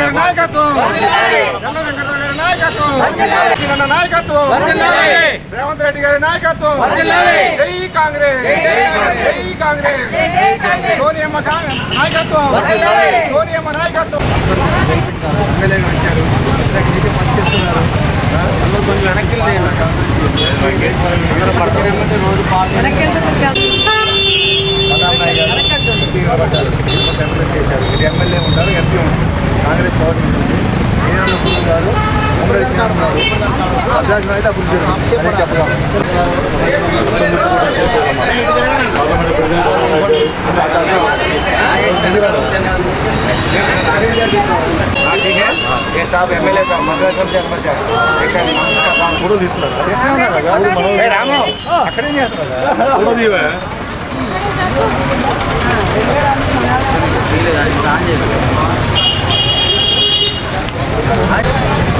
గారి నాయకత్వం ఎల్ల వెంకటరావు గారి నాయకత్వం కిరణ్ నాయకత్వం రేవంత్ రెడ్డి గారి నాయకత్వం జై కాంగ్రెస్ జై కాంగ్రెస్ సోనియమ్మ కాంగ్రెస్ నాయకత్వం సోనియమ్మ నాయకత్వం ఎమ్మెల్యేగా వచ్చారు ఇందాక నీటి పని చేస్తున్నారు అందరూ కొంచెం వెనక్కి రోజు పడ్డారు ఎమ్మెల్యే చేశారు మీరు ఎమ్మెల్యే ఉంటారు ఎంపీ ఉంటారు కాంగ్రెస్ పార్టీ ఉంటుంది శ్రీరామ గురు గారు ఉమ్మడి శ్రీరామ గారు అధ్యక్షులు అయితే అభివృద్ధి జరుగుతుంది అని చెప్పగలం ठीक है ये साहब एमएलए साहब मद्रास से समस्या ఫోటో తీసుకున్నారు రాము అక్కడే చేస్తున్నారు ఫోటో తీవా సేల్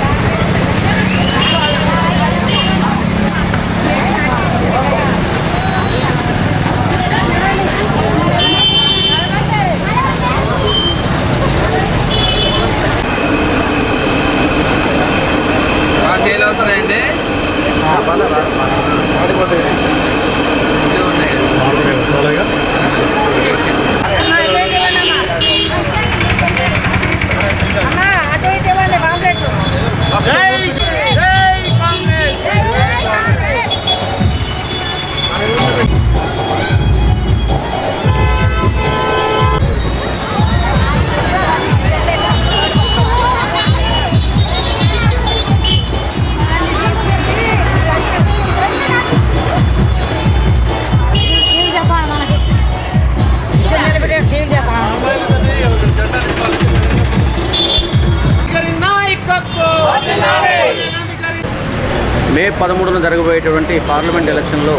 పదమూడున జరగబోయేటువంటి పార్లమెంట్ ఎలక్షన్లో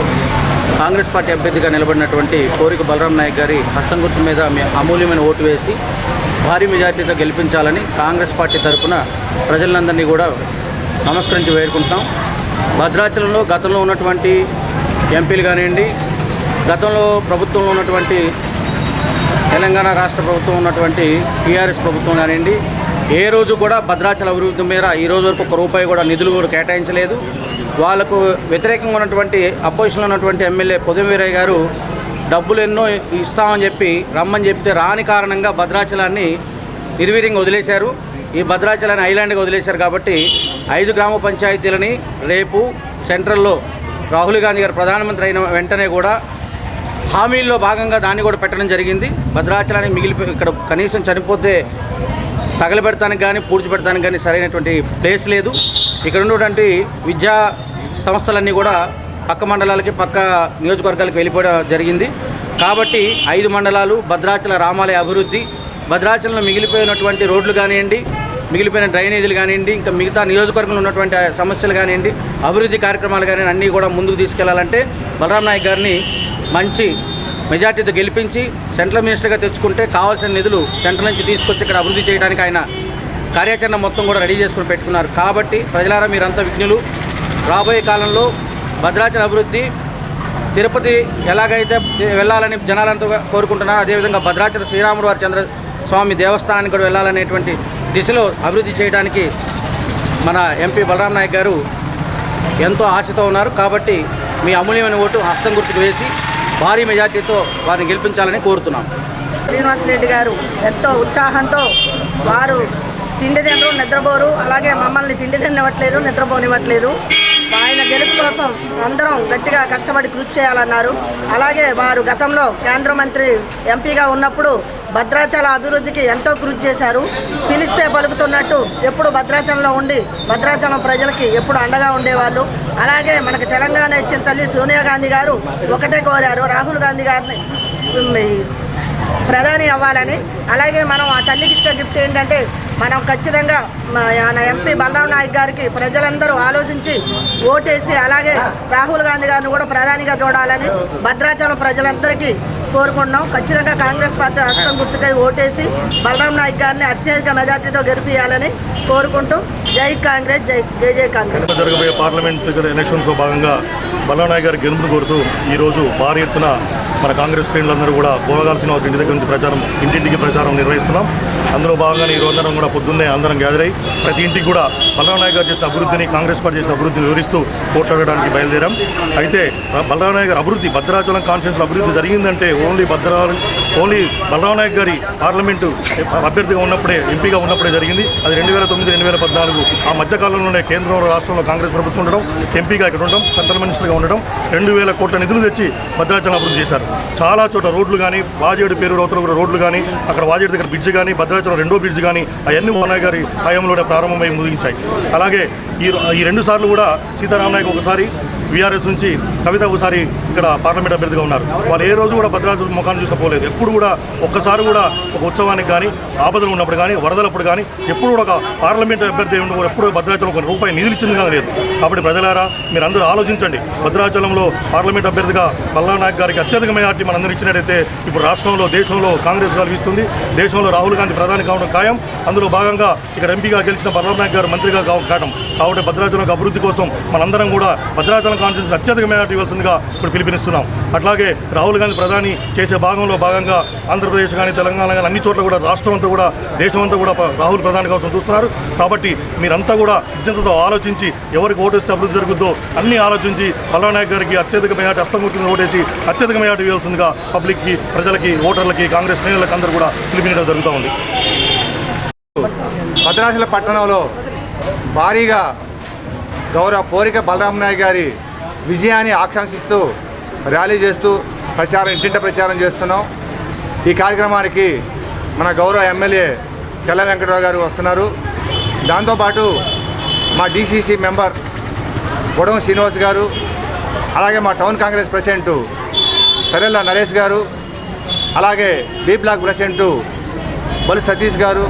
కాంగ్రెస్ పార్టీ అభ్యర్థిగా నిలబడినటువంటి కోరిక బలరాం నాయక్ గారి హస్తం గుర్తు మీద అమూల్యమైన ఓటు వేసి భారీ మెజార్టీతో గెలిపించాలని కాంగ్రెస్ పార్టీ తరఫున ప్రజలందరినీ కూడా నమస్కరించి వేడుకుంటాం భద్రాచలంలో గతంలో ఉన్నటువంటి ఎంపీలు కానివ్వండి గతంలో ప్రభుత్వంలో ఉన్నటువంటి తెలంగాణ రాష్ట్ర ప్రభుత్వం ఉన్నటువంటి టీఆర్ఎస్ ప్రభుత్వం కానివ్వండి ఏ రోజు కూడా భద్రాచల అభివృద్ధి మీద ఈ రోజు వరకు ఒక రూపాయి కూడా నిధులు కూడా కేటాయించలేదు. వాళ్ళకు వ్యతిరేకంగా ఉన్నటువంటి అపోజిషన్లో ఉన్నటువంటి ఎమ్మెల్యే పొదమవీరయ్య గారు డబ్బులు ఎన్నో ఇస్తామని చెప్పి రమ్మని చెప్తే రాని కారణంగా భద్రాచలాన్ని నిర్వీర్యంగా వదిలేశారు. ఈ భద్రాచలాన్ని ఐలాండ్గా వదిలేశారు కాబట్టి ఐదు గ్రామ పంచాయతీలని రేపు సెంట్రల్లో రాహుల్ గాంధీ గారు ప్రధానమంత్రి అయిన వెంటనే కూడా హామీల్లో భాగంగా దాన్ని కూడా పెట్టడం జరిగింది. భద్రాచలానికి మిగిలిపోయి ఇక్కడ కనీసం చనిపోతే తగలబెడతానికి కానీ పూడ్చిపెడతానికి కానీ సరైనటువంటి ప్లేస్ లేదు. ఇక్కడ ఉన్నటువంటి విద్యా సంస్థలన్నీ కూడా పక్క మండలాలకి పక్క నియోజకవర్గాలకు వెళ్ళిపోవడం జరిగింది. కాబట్టి ఐదు మండలాలు భద్రాచల రామాలయ అభివృద్ధి భద్రాచలంలో మిగిలిపోయినటువంటి రోడ్లు కానివ్వండి మిగిలిపోయిన డ్రైనేజీలు కానివ్వండి ఇంకా మిగతా నియోజకవర్గంలో ఉన్నటువంటి సమస్యలు కానివ్వండి అభివృద్ధి కార్యక్రమాలు కానివ్వండి అన్నీ కూడా ముందుకు తీసుకెళ్ళాలంటే బలరాం నాయక్ గారిని మంచి మెజార్టీతో గెలిపించి సెంట్రల్ మినిస్టర్గా తెచ్చుకుంటే కావాల్సిన నిధులు సెంట్రల్ నుంచి తీసుకొచ్చి ఇక్కడ అభివృద్ధి చేయడానికి ఆయన కార్యాచరణ మొత్తం కూడా రెడీ చేసుకుని పెట్టుకున్నారు. కాబట్టి ప్రజలారా మీరంతా విజ్ఞులు రాబోయే కాలంలో భద్రాచల అభివృద్ధి తిరుపతి ఎలాగైతే వెళ్ళాలని జనాలంతా కోరుకుంటున్నారో అదేవిధంగా భద్రాచల శ్రీరాముడు వారి చంద్ర స్వామి దేవస్థానానికి కూడా వెళ్ళాలనేటువంటి దిశలో అభివృద్ధి చేయడానికి మన ఎంపీ బలరాం నాయక్ గారు ఎంతో ఆశతో ఉన్నారు. కాబట్టి మీ అమూల్యమైన ఓటు హస్తం గుర్తుకు వేసి భారీ మెజార్టీతో వారిని గెలిపించాలని కోరుతున్నాం. శ్రీనివాసరెడ్డి గారు ఎంతో ఉత్సాహంతో వారు తిండి తినరు నిద్రపోరు. అలాగే మమ్మల్ని తిండి తినవట్లేదు నిద్రపోనివ్వట్లేదు. గెలుపు కోసం అందరం గట్టిగా కష్టపడి కృషి చేయాలన్నారు. అలాగే వారు గతంలో కేంద్ర మంత్రి ఎంపీగా ఉన్నప్పుడు భద్రాచల అభివృద్ధికి ఎంతో కృషి చేశారు. పిలిస్తే పలుకుతున్నట్టు ఎప్పుడు భద్రాచలంలో ఉండి భద్రాచలం ప్రజలకి ఎప్పుడు అండగా ఉండేవాళ్ళు. అలాగే మనకు తెలంగాణ ఇచ్చిన తల్లి సోనియా గాంధీ గారు ఒకటే కోరారు. రాహుల్ గాంధీ గారిని ప్రధాని అవ్వాలని. అలాగే మనం ఆ తల్లికి ఇచ్చే గిఫ్ట్ ఏంటంటే మనం ఖచ్చితంగా ఆయన ఎంపీ బలరాం నాయక్ గారికి ప్రజలందరూ ఆలోచించి ఓటేసి అలాగే రాహుల్ గాంధీ గారిని కూడా ప్రధానిగా చూడాలని భద్రాచలం ప్రజలందరికీ కోరుకుంటున్నాం. ఖచ్చితంగా కాంగ్రెస్ పార్టీ హస్తం గుర్తుకై ఓటేసి బలరాం నాయక్ గారిని అత్యధిక మెజార్టీతో గెలిపించాలని కోరుకుంటూ జై కాంగ్రెస్ జై జై జై కాంగ్రెస్. జరగబోయే పార్లమెంట్ ఎలక్షన్స్లో భాగంగా బల్లనాయ్ గారి గెలుపును కోరుతూ ఈరోజు భారీ ఎత్తున మన కాంగ్రెస్ శ్రేణులందరూ కూడా భోగాల శ్రీనివాస్ ఇంటి దగ్గర నుంచి ప్రచారం ఇంటింటికి ప్రచారం నిర్వహిస్తున్నాం. అందులో భాగంగానే ఈ రోజు కూడా పొద్దున్నే అందరం గ్యాదర్ అయ్యి ప్రతి ఇంటికి కూడా బలరాం నాయక్ గారు చేసిన అభివృద్ధిని కాంగ్రెస్ పార్టీ చేసిన అభివృద్ధిని వివరిస్తూ పోట్లాడడానికి బయలుదేరాం. అయితే బలరాం నాయక్ గారి అభివృద్ధి భద్రాచలం కాన్స్టిట్యూన్సీలో అభివృద్ధి జరిగిందంటే ఓన్లీ భద్రా ఓన్లీ బలరాం నాయక్ గారి పార్లమెంటు అభ్యర్థిగా ఉన్నప్పుడే ఎంపీగా ఉన్నప్పుడే జరిగింది. అది రెండు వేల తొమ్మిది రెండు వేల పద్నాలుగు ఆ మధ్యకాలంలోనే కేంద్రంలో రాష్ట్రంలో కాంగ్రెస్ ప్రభుత్వం ఉండడం ఎంపీగా ఇక్కడ ఉండడం సెంట్రల్ మినిస్టర్గా ఉండడం రెండు వేల కోట్ల నిధులు తెచ్చి భద్రాచలం అభివృద్ధి చేశారు. చాలా చోట్ల రోడ్లు కానీ వాజేడు పేరు రోతల కూడా రోడ్లు కానీ అక్కడ వాజేడు దగ్గర బ్రిడ్జ్ కానీ భద్రాచలం రెండో బ్రిడ్జ్ కానీ అవన్నీ నాయక్ గారి హయాంలోనే ప్రారంభమై ముగించాయి. అలాగే ఈ ఈ రెండు సార్లు కూడా సీతారామనాయక్ ఒకసారి వీఆర్ఎస్ నుంచి కవిత ఒకసారి ఇక్కడ పార్లమెంట్ అభ్యర్థిగా ఉన్నారు. వాళ్ళు ఏ రోజు కూడా భద్రాచలం ముఖాన్ని చూసుకోలేదు ఎప్పుడు కూడా ఒక్కసారి కూడా ఒక ఉత్సవానికి కానీ ఆపదలు ఉన్నప్పుడు కానీ వరదలప్పుడు కానీ ఎప్పుడు కూడా ఒక పార్లమెంట్ అభ్యర్థి ఉండి ఎప్పుడు భద్రాచలం ఒక రూపాయి నిధులు ఇచ్చింది కానీ లేదు. కాబట్టి ప్రజలారా మీరు అందరూ ఆలోచించండి. భద్రాచలంలో పార్లమెంట్ అభ్యర్థిగా మల్లానాయక్ గారికి అత్యధిక మెజార్టీ మనందరూ ఇచ్చినట్టయితే ఇప్పుడు రాష్ట్రంలో దేశంలో కాంగ్రెస్ గెలిపిస్తుంది దేశంలో రాహుల్ గాంధీ ప్రధాని కావడం ఖాయం. అందులో భాగంగా ఇక్కడ ఎంపీగా గెలిచిన పల్లా గారు మంత్రిగా కావడం. కాబట్టి భద్రాచలం అభివృద్ధి కోసం మనందరం కూడా భద్రాచలం కాన్స్టిట్యూన్సీ అత్యధిక మెజార్టీ ఇవ్వాల్సిందిగా ఇప్పుడు పిలుపునిస్తున్నాం. అట్లాగే రాహుల్ గాంధీ ప్రధాని చేసే భాగంలో భాగంగా ఆంధ్రప్రదేశ్ కానీ తెలంగాణ కానీ అన్ని చోట్ల కూడా రాష్ట్రం అంతా కూడా దేశం అంతా కూడా రాహుల్ ప్రధాని కోసం చూస్తున్నారు. కాబట్టి మీరంతా కూడా విజ్ఞతతో ఆలోచించి ఎవరికి ఓటేస్తే అభివృద్ధి జరుగుద్దో అన్ని ఆలోచించి పల్లానాయక్ గారికి అత్యధిక మేయాటి హస్తం ఓటేసి అత్యధిక మేయాటి వేయాల్సిందిగా పబ్లిక్కి ప్రజలకి ఓటర్లకి కాంగ్రెస్ శ్రేణులకు అందరూ కూడా పిలుపునియడం జరుగుతూ ఉంది. భద్రాచల పట్టణంలో భారీగా గౌరవ పోరిక బలరాం నాయక్ గారి విజయాన్ని ఆకాంక్షిస్తూ ర్యాలీ చేస్తూ ప్రచారం ఇంటింట ప్రచారం చేస్తున్నాం. ఈ కార్యక్రమానికి మన గౌరవ ఎమ్మెల్యే తెల్ల వెంకటరావు గారు వస్తున్నారు. దాంతోపాటు మా డీసీసీ మెంబర్ బొడవ శ్రీనివాస్ గారు అలాగే మా town congress president Saralla Naresh garu అలాగే బీ బ్లాక్ ప్రెసిడెంట్ బలు సతీష్ గారు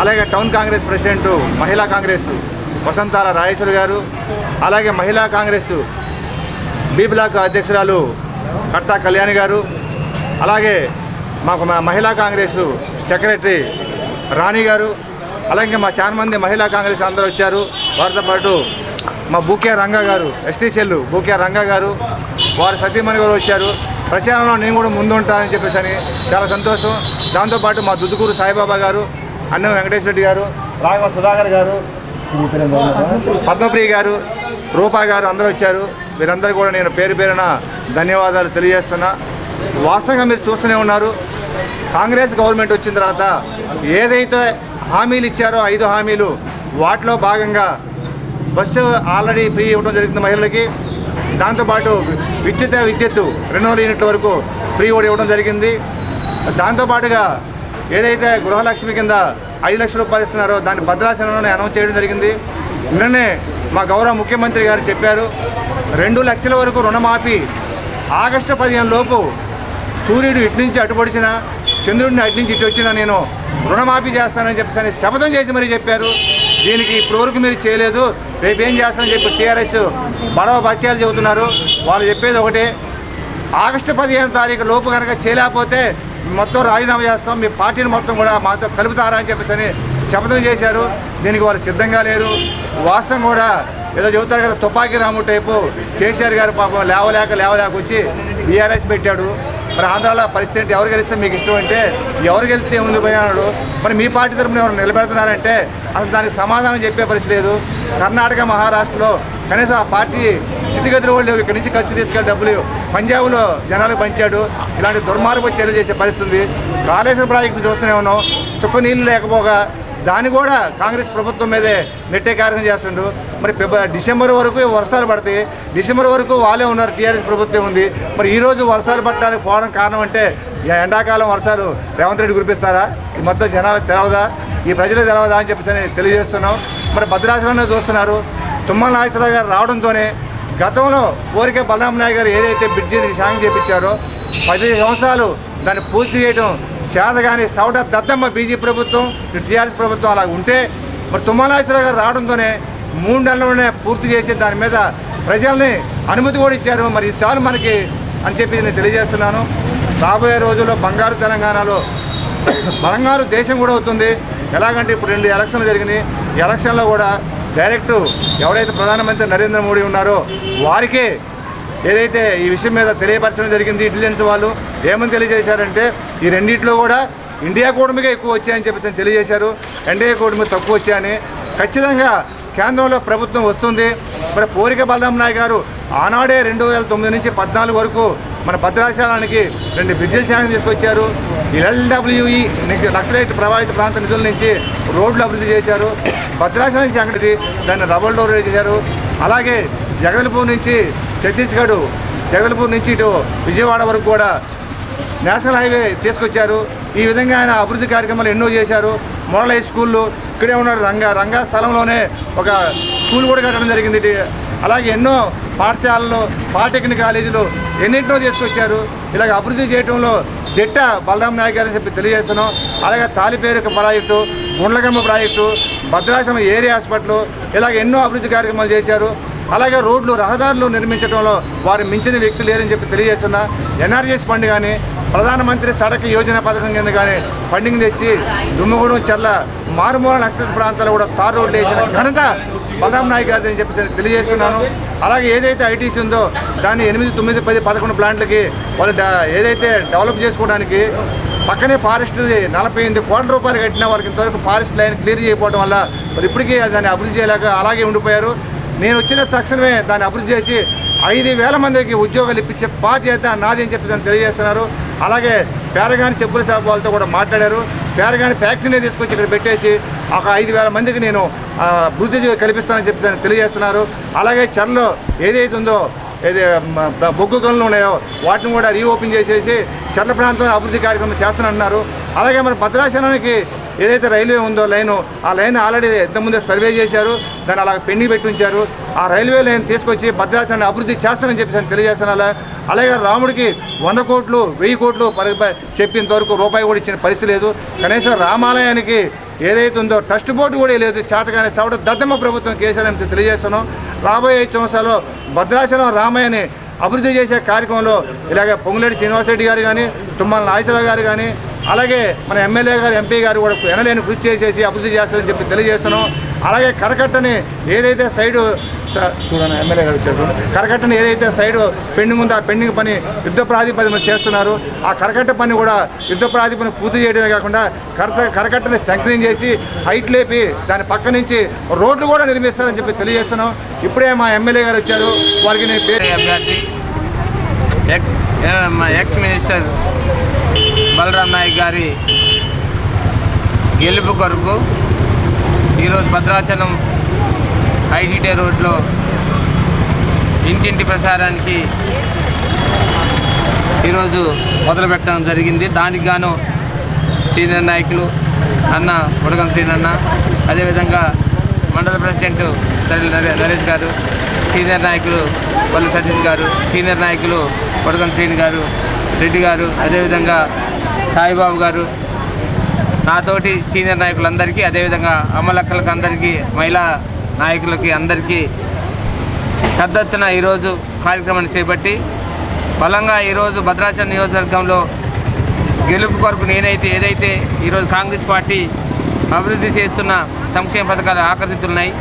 అలాగే టౌన్ కాంగ్రెస్ ప్రెసిడెంట్ మహిళా కాంగ్రెస్ వసంతాల రాజేశ్వరి గారు అలాగే మహిళా కాంగ్రెస్ బి బ్లాక్ అధ్యక్షురాలు కట్టా కళ్యాణి గారు అలాగే మాకు మా మహిళా కాంగ్రెస్ సెక్రటరీ రాణి గారు అలాగే మా చాలా మంది మహిళా కాంగ్రెస్ అందరూ వచ్చారు. వారితో పాటు మా బూకే రంగా గారు ఎస్టీసీఎల్ బూకే రంగా గారు వారు సతీమణి గారు వచ్చారు. ప్రచారంలో నేను కూడా ముందుంటానని చెప్పేసి అని చాలా సంతోషం. దాంతోపాటు మా దుద్దుకూరు సాయిబాబా గారు అన్నం వెంకటేశ్వర రెడ్డి గారు రాఘవ సుధాకర్ గారు పద్మప్రియ గారు రూపా గారు అందరూ వచ్చారు. వీరందరూ కూడా నేను పేరు పేరున ధన్యవాదాలు తెలియజేస్తున్నా. వాస్తవంగా మీరు చూస్తూనే ఉన్నారు. కాంగ్రెస్ గవర్నమెంట్ వచ్చిన తర్వాత ఏదైతే హామీలు ఇచ్చారో ఐదు హామీలు వాటిలో భాగంగా బస్సు ఆల్రెడీ ఫ్రీ ఇవ్వడం జరిగింది మహిళలకి. దాంతోపాటు విద్యుత్ విద్యుత్తు రెండు వందల యూనిట్ల వరకు ఫ్రీ కూడా ఇవ్వడం జరిగింది. దాంతోపాటుగా ఏదైతే గృహలక్ష్మి కింద ఐదు లక్షల రూపాయలు ఇస్తున్నారో దాన్ని భద్రాచలంలోనే అనౌన్స్ చేయడం జరిగింది. నిన్ననే మా గౌరవ ముఖ్యమంత్రి గారు చెప్పారు. రెండు లక్షల వరకు రుణమాఫీ. ఆగస్టు పదిహేను లోపు సూర్యుడు ఇటు నుంచి అటుపడిచిన చంద్రుడిని అటు నుంచి ఇటు వచ్చినా నేను రుణమాఫీ చేస్తానని చెప్పేసి శపథం చేసి మరీ చెప్పారు. దీనికి ఇప్పటివరకు మీరు చేయలేదు. రేపు ఏం చేస్తానని చెప్పి టీఆర్ఎస్ బడవ బత్యాలు చెబుతున్నారు. వాళ్ళు చెప్పేది ఒకటే ఆగస్టు పదిహేను తారీఖు లోపు కనుక చేయలేకపోతే మొత్తం రాజీనామా చేస్తాం. మీ పార్టీని మొత్తం కూడా మాతో కలుపుతారా అని చెప్పేసి అని శపథం చేశారు. దీనికి వాళ్ళు సిద్ధంగా లేరు. వాస్తవం కూడా ఏదో చెబుతారు కదా తుపాకీ రాము టైపు కేసీఆర్ గారు పాపం లేవలేక లేవలేక వచ్చి బీఆర్ఎస్ పెట్టాడు. మరి ఆంధ్రాలో పరిస్థితి ఏంటి? ఎవరు గెలిస్తే మీకు ఇష్టం అంటే ఎవరు గెలిస్తే ఉంది పోయినాడు మరి మీ పార్టీ తరపున ఎవరు నిలబెడుతున్నారంటే అసలు దానికి సమాధానం చెప్పే పరిస్థితి లేదు. కర్ణాటక మహారాష్ట్రలో కనీసం ఆ పార్టీ స్థితిగతులు కూడా లేవు. ఇక్కడి నుంచి ఖర్చు తీసుకెళ్ళి డబ్బులు పంజాబ్లో జనాలకు పంచాడు. ఇలాంటి దుర్మార్గ చర్యలు చేసే పరిస్థితి ఉంది. కాళేశ్వరం ప్రాజెక్టు చూస్తూనే ఉన్నాం. చుక్క నీళ్ళు లేకపోగా దాన్ని కూడా కాంగ్రెస్ ప్రభుత్వం మీదే నెట్టే కార్యక్రమం చేస్తుండు. మరి డిసెంబర్ వరకు వర్షాలు పడతాయి డిసెంబర్ వరకు వాళ్ళే ఉన్నారు టీఆర్ఎస్ ప్రభుత్వం ఉంది. మరి ఈరోజు వర్షాలు పట్టడానికి పోవడం కారణం అంటే ఎండాకాలం వర్షాలు రేవంత్ రెడ్డి కురిపిస్తారా? ఈ మొత్తం జనాలకు తెలవదా? ఈ ప్రజలు తెలవదా అని చెప్పేసి అని తెలియజేస్తున్నాం. మరి భద్రాచలంలో చూస్తున్నారు. తుమ్మల నాగేశ్వరరావు గారు రావడంతోనే గతంలో కోరిక బలరాం నాయక్ గారు ఏదైతే బ్రిడ్జిని సాయం చేపించారో పది సంవత్సరాలు దాన్ని పూర్తి చేయడం శాతగాని సౌట దద్దమ్మ బీజీ ప్రభుత్వం టీఆర్ఎస్ ప్రభుత్వం అలా ఉంటే మరి తుమ్మలాశ్వర గారు రావడంతోనే మూడు నెలల్లోనే పూర్తి చేసి దాని మీద ప్రజల్ని అనుమతి కూడా ఇచ్చారు. మరి చాలు మనకి అని చెప్పి నేను తెలియజేస్తున్నాను. రాబోయే రోజుల్లో బంగారు తెలంగాణలో బంగారు దేశం కూడా అవుతుంది. ఎలాగంటే ఇప్పుడు రెండు ఎలక్షన్లు జరిగినాయి. ఎలక్షన్లో కూడా డైరెక్ట్ ఎవరైతే ప్రధానమంత్రి నరేంద్ర మోడీ ఉన్నారో వారికే ఏదైతే ఈ విషయం మీద తెలియపరచడం జరిగింది ఇంటెలిజెన్స్ వాళ్ళు ఏమని తెలియజేశారంటే ఈ రెండింటిలో కూడా ఇండియా కూటమిగా ఎక్కువ వచ్చాయని చెప్పేసి తెలియజేశారు. ఎన్డీఏ కూటమి తక్కువ వచ్చాయని. ఖచ్చితంగా కేంద్రంలో ప్రభుత్వం వస్తుంది. మరి పోరిక బలరాం నాయక్ గారు ఆనాడే రెండు వేల తొమ్మిది నుంచి పద్నాలుగు వరకు మన భద్రాచలానికి రెండు బ్రిడ్జిల్ శాంక్షన్ తీసుకొచ్చారు ఎల్డబ్ల్యూఈ నక్సలైట్ ప్రభావిత ప్రాంత నిధుల నుంచి రోడ్లు అభివృద్ధి చేశారు. భద్రాచలం నుంచి అక్కడిది దాన్ని రబల్ డోర్ చేశారు. అలాగే జగదల్పూర్ నుంచి ఛత్తీస్గఢ్ జగదల్పూర్ నుంచి ఇటు విజయవాడ వరకు కూడా నేషనల్ హైవే తీసుకొచ్చారు. ఈ విధంగా ఆయన అభివృద్ధి కార్యక్రమాలు ఎన్నో చేశారు. మోడల్ హై స్కూళ్ళు ఇక్కడే ఉన్న రంగా. రంగా స్థలంలోనే ఒక స్కూల్ కూడా కట్టడం జరిగింది. అలాగే ఎన్నో పాఠశాలలు పాలిటెక్నిక్ కాలేజీలు ఎన్నింటినో తీసుకొచ్చారు. ఇలాగ అభివృద్ధి చేయడంలో దిట్ట బలరాం నాయక్ గారని చెప్పి తెలియజేస్తున్నాం. అలాగే Taliperu project Gundlagamma project Bhadrachalam area hospital ఇలాగ ఎన్నో అభివృద్ధి కార్యక్రమాలు చేశారు. అలాగే రోడ్లు రహదారులు నిర్మించడంలో వారు మించిన వ్యక్తులు లేరని చెప్పి తెలియజేస్తున్నా. ఎన్ఆర్ఎస్ ఫండ్ కానీ ప్రధానమంత్రి సడక్ యోజన పథకం కింద కానీ ఫండింగ్ తెచ్చి దుమ్మగూడెం చర్ల మారుమూల నక్సల్స్ ప్రాంతాలు కూడా తార్ రోడ్లు వేసిన ఘనత బలరాం నాయక్ గారిది అని చెప్పేసి తెలియజేస్తున్నాను. అలాగే ఏదైతే ఐటీసీ ఉందో దాన్ని ఎనిమిది తొమ్మిది పది పదకొండు ప్లాంట్లకి వాళ్ళు ఏదైతే డెవలప్ చేసుకోవడానికి పక్కనే ఫారెస్ట్ నలభై ఎనిమిది కోట్ల రూపాయలు కట్టిన వారికి ఇంతవరకు ఫారెస్ట్ లైన్ క్లియర్ చేయకపోవడం వల్ల మరి ఇప్పటికీ దాన్ని అభివృద్ధి చేయలేక అలాగే ఉండిపోయారు. నేను వచ్చిన తక్షణమే దాన్ని అభివృద్ధి చేసి ఐదు వేల మందికి ఉద్యోగాలు ఇప్పించే బాధ్యత నాది అని చెప్పి దాన్ని తెలియజేస్తున్నారు. అలాగే పేరగాని చెప్పుల షాప్ వాళ్ళతో కూడా మాట్లాడారు. పేరగాని ఫ్యాక్టరీని తీసుకొచ్చి ఇక్కడ పెట్టేసి ఒక ఐదు వేల మందికి నేను వృద్ధి కల్పిస్తానని చెప్పి దాన్ని తెలియజేస్తున్నారు. అలాగే చర్లో ఏదైతే ఉందో ఏది బొగ్గు గనులు ఉన్నాయో వాటిని కూడా రీఓపెన్ చేసేసి చర్ల ప్రాంతంలో అభివృద్ధి కార్యక్రమం చేస్తానంటున్నారు అలాగే మన భద్రాచలానికి ఏదైతే రైల్వే ఉందో లైను ఆ లైన్ ఆల్రెడీ ఇంతకుముందే సర్వే చేశారు. దాన్ని అలా పెండింగ్ పెట్టి ఉంచారు. ఆ రైల్వే లైన్ తీసుకొచ్చి భద్రాచలాన్ని అభివృద్ధి చేస్తానని చెప్పేసి నేను తెలియజేస్తున్నా అలాగే రాముడికి వంద కోట్లు వెయ్యి కోట్లు పరి- వరకు రూపాయి కూడా ఇచ్చిన పరిస్థితి లేదు. కనీసం రామాలయానికి ఏదైతే ఉందో ట్రస్ట్ బోర్డు కూడా లేదు. చేతగానే సవడ దద్దమ్మ ప్రభుత్వం కేసీఆర్ తెలియజేస్తున్నాం. రాబోయే ఐదు సంవత్సరాలు భద్రాచలం రామయ్యని అభివృద్ధి చేసే కార్యక్రమంలో ఇలాగ పొంగులేటి శ్రీనివాసరెడ్డి గారు కానీ తుమ్మల నాగేశ్వరరావు గారు కానీ అలాగే మన ఎమ్మెల్యే గారు ఎంపీ గారు కూడా ఎనలేని కృషి చేసేసి అభివృద్ధి చేస్తారని చెప్పి తెలియజేస్తున్నాం. అలాగే కరకట్టని ఏదైతే సైడు స- చూడండి ఎమ్మెల్యే గారు వచ్చారు కరకట్టని ఏదైతే సైడు పెండింగ్ ఉందో ఆ పెండింగ్ పని యుద్ధ ప్రాతిపదికన చేస్తున్నారు ఆ కరకట్ట పని కూడా యుద్ధ ప్రాతిపదికన పూర్తి చేయడమే కాకుండా కరత కరకట్టని స్ట్రెంగ్ చేసి హైట్ లేపి దాని పక్క నుంచి రోడ్లు కూడా నిర్మిస్తారని చెప్పి తెలియజేస్తున్నాం. ఇప్పుడే మా ఎమ్మెల్యే గారు వచ్చారు. వారికి నేను పేరు అభ్యర్థి. Ex ex minister Balaram Naik గారి గెలుపు కొరకు ఈరోజు భద్రాచలం ఐటీటీ రోడ్లో ఇంటింటి ప్రసారానికి ఈరోజు మొదలుపెట్టడం జరిగింది. దానికి గాను సీనియర్ నాయకులు అన్న ఉడగం శ్రీనన్న అదేవిధంగా మండల ప్రెసిడెంట్ తల్లి నరేష్ గారు సీనియర్ నాయకులు వల్లు సతీష్ గారు సీనియర్ నాయకులు ఉడగం శ్రీని గారు రెడ్డి గారు అదేవిధంగా సాయిబాబు గారు నాతోటి సీనియర్ నాయకులందరికీ అదేవిధంగా అమ్మలక్కలకు అందరికీ మహిళా నాయకులకి అందరికీ పెద్ద ఎత్తున ఈరోజు కార్యక్రమాన్ని చేపట్టి బలంగా ఈరోజు భద్రాచలం నియోజకవర్గంలో గెలుపు కొరకు నేనైతే ఏదైతే ఈరోజు కాంగ్రెస్ పార్టీ అభివృద్ధి చేస్తున్న సంక్షేమ పథకాలు ఆకర్షితున్నాయి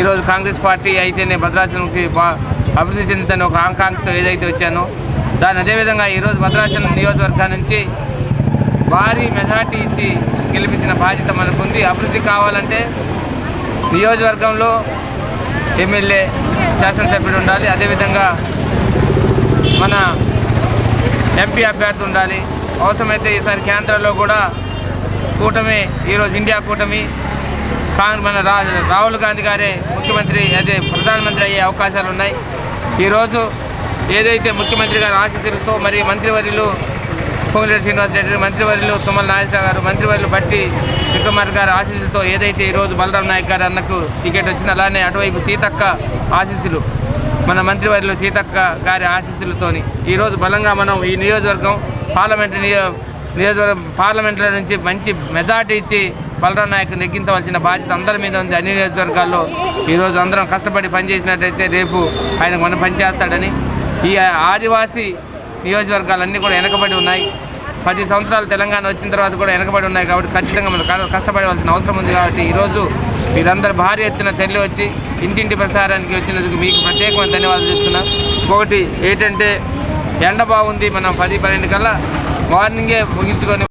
ఈరోజు కాంగ్రెస్ పార్టీ అయితేనే భద్రాచలంకి అభివృద్ధి చెందుతాను ఒక ఆకాంక్షతో ఏదైతే వచ్చానో దాన్ని అదేవిధంగా ఈరోజు భద్రాచలం నియోజకవర్గం నుంచి భారీ మెజార్టీ ఇచ్చి గెలిపించిన బాధ్యత మనకుంది. అభివృద్ధి కావాలంటే నియోజకవర్గంలో ఎమ్మెల్యే శాసనసభ్యుడు ఉండాలి. అదేవిధంగా మన ఎంపీ అభ్యర్థి ఉండాలి. అవసరమైతే ఈసారి కేంద్రంలో కూడా కూటమి ఈరోజు ఇండియా కూటమి కాంగ్రెస్ మన రా రాహుల్ గాంధీ గారే ముఖ్యమంత్రి అదే ప్రధానమంత్రి అయ్యే అవకాశాలు ఉన్నాయి ఈరోజు ఏదైతే ముఖ్యమంత్రి గారు ఆశీస్సులతో మరి మంత్రివర్యులు కోమిరెడ్డి శ్రీనివాస్ రెడ్డి మంత్రివర్యులు తుమ్మల నాగేశ్వర గారు మంత్రివర్యులు బట్టి విక్రమార్ గారి ఆశీస్సులతో ఏదైతే ఈరోజు బలరాం నాయక్ గారు అన్నకు టికెట్ వచ్చింది అలానే అటువైపు సీతక్క ఆశీస్సులు మన మంత్రివర్యులు సీతక్క గారి ఆశీస్సులతోని ఈరోజు బలంగా మనం ఈ నియోజకవర్గం పార్లమెంటు నియోజకవర్గం పార్లమెంట్లో నుంచి మంచి మెజార్టీ ఇచ్చి బలరాం నాయక్ నెగ్గించవలసిన బాధ్యత అందరి మీద ఉంది. అన్ని నియోజకవర్గాల్లో ఈరోజు అందరం కష్టపడి పనిచేసినట్టయితే రేపు ఆయన మనం పనిచేస్తాడని ఈ ఆదివాసీ నియోజకవర్గాలన్నీ కూడా వెనకబడి ఉన్నాయి. పది సంవత్సరాలు తెలంగాణ వచ్చిన తర్వాత కూడా వెనకబడి ఉన్నాయి కాబట్టి ఖచ్చితంగా మనం కష్టపడవలసిన అవసరం ఉంది కాబట్టి ఈరోజు మీరందరూ భారీ ఎత్తున తల్లి వచ్చి ఇంటింటి ప్రచారానికి వచ్చినందుకు మీకు ప్రత్యేకమైన ధన్యవాదాలు చెప్తున్నాం. ఇంకొకటి ఏంటంటే ఎండ బాగుంది మనం పది పన్నెండు కల్లా మార్నింగే ముగించుకొని